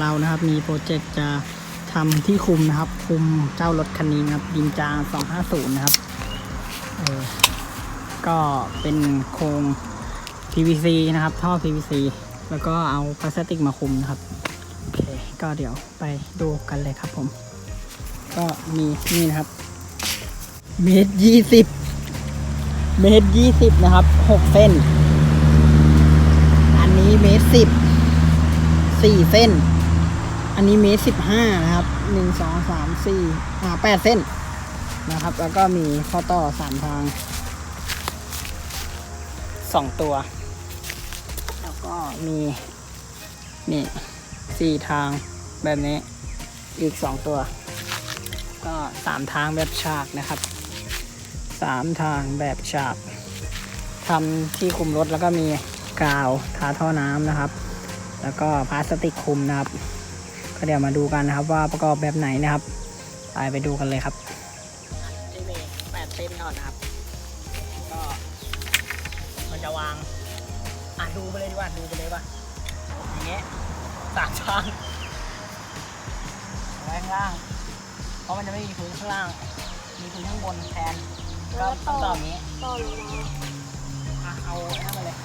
เรานะครับ มีโปรเจกต์จะทำที่คุมนะครับ คุมเจ้ารถคันนี้นะครับดินจาง250 นะครับเออก็เป็นโครง PVC นะครับ ท่อ PVC แล้วก็เอาพลาสติกมาคุมนะครับโอเคก็เดี๋ยวไปดูกันเลยครับผม ก็มีนี่นะครับเมตรยี่สิบเมตรยี่สิบนะครับหกเส้น อันนี้เมตรสิบสี่เส้น อันนี้เมตรสิบห้านะครับหนึ่งสองสามสี่อ่าแปดเส้นนะครับ แล้วก็มีข้อต่อสามทางสองตัว แล้วก็มีนี่สี่ทางแบบนี้อีกสองตัว ก็สามทางแบบฉากนะครับสามทางแบบฉากทำที่คุมรถแล้วก็มีกาวทาท่อน้ำนะครับ แล้วก็พลาสติกคุมนะครับ ก็เดี๋ยวมาดูกันนะครับว่าประกอบแบบไหนนะครับไปไปดูกันเลยครับที่มีแปดเส้นก่อนนะครับ ก็มันจะวางอะดูไปเลยดีกว่าดูไปเลยว่าอย่างเงี้ยสามช่างไว้ข้างล่าง เพราะมันจะไม่มีพื้นข้างล่าง มีพื้นข้างบนแทนก็ต้องต่ออย่างนี้ต่อลงมาอะเอาหน้ามาเลย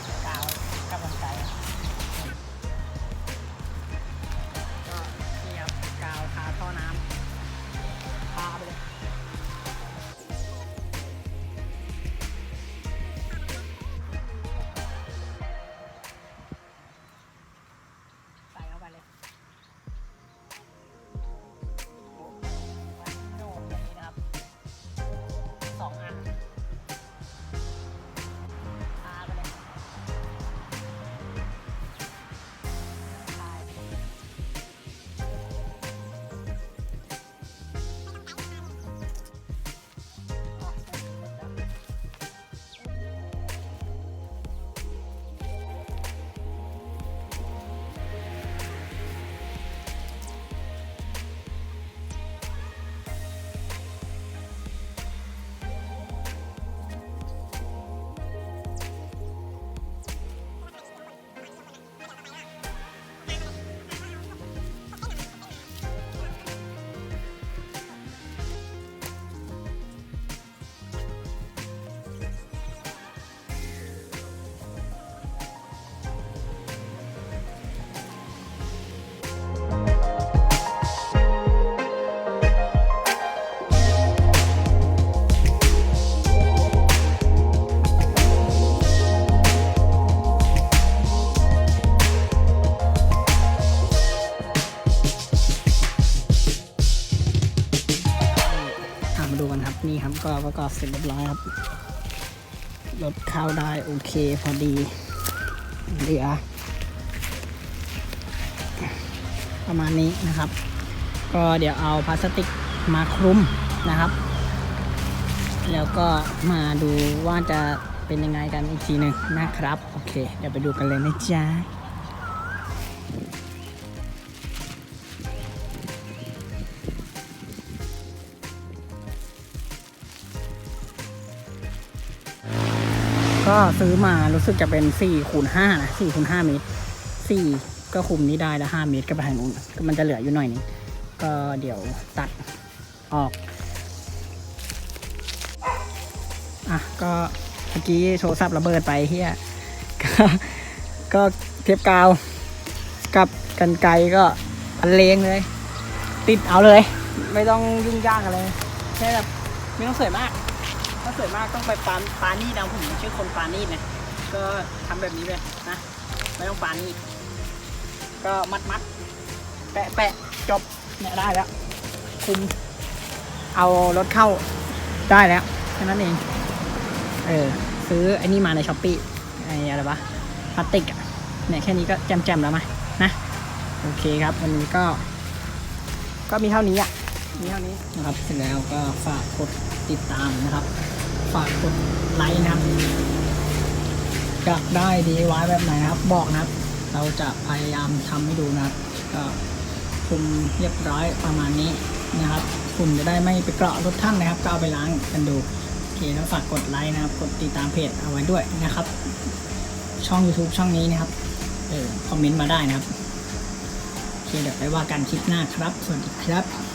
นี่ครับก็ประกอบเสร็จเรียบร้อยครับรถเข้าได้โอเคพอดีเหลือประมาณนี้นะครับ ก็เดี๋ยวเอาพลาสติกมาคลุมนะครับ แล้วก็มาดูว่าจะเป็นยังไงกันอีกทีหนึ่งนะครับ โอเค เดี๋ยวไปดูกันเลยนะจ๊ะ ก็ซื้อมารู้สึกจะเป็น4คูณ5นะ4คูณ5เมตร4ก็คุมนี้ได้แล้ว5เมตรก็ไปทางนู้นก็มันจะเหลืออยู่หน่อยนึงก็เดี๋ยวตัดออก อะ ก็เมื่อกี้โทรศัพท์ระเบิดไปเฮียก็เทปกาว กับกันไกก็อันเลงเลย ติดเอาเลย ไม่ต้องยุ่งยากอะไรแค่แบบไม่ต้องสวยมาก ถ้าสวยมากต้องไปปานปานี่ดาวผมชื่อคนปานี่นะก็ทำแบบนี้เลยนะไม่ต้องปานี่ก็มัดมัดแปะแปะจบเนี่ยได้แล้วคุมเอารถเข้าได้แล้วแค่นั้นเองเออซื้อไอ้นี่มาในช้อปปี้ไอ้อะไรวะพลาสติกเนี่ยแค่นี้ก็แจมๆแล้วไหมนะโอเคครับวันนี้ก็ ก็มีเท่านี้อะมีเท่านี้นะครับเสร็จแล้วก็ฝากกดติดตามนะครับ ฝากกดไลค์นะครับอยากได้ DIY แบบไหนครับ บอกนะครับ เราจะพยายามทำให้ดูนะครับ ก็คุมเรียบร้อยประมาณนี้นะครับคุมจะได้ไม่ไปเกาะรถท่านนะครับ ก็เอาไปล้างกันดูโอเคแล้วฝากกดไลค์นะครับ กดติดตามเพจเอาไว้ด้วยนะครับ ช่อง YouTube ช่องนี้นะครับเออคอมเมนต์มาได้นะครับโอเคเคเดี๋ยวไปว่ากันคลิปหน้าครับ สวัสดีครับ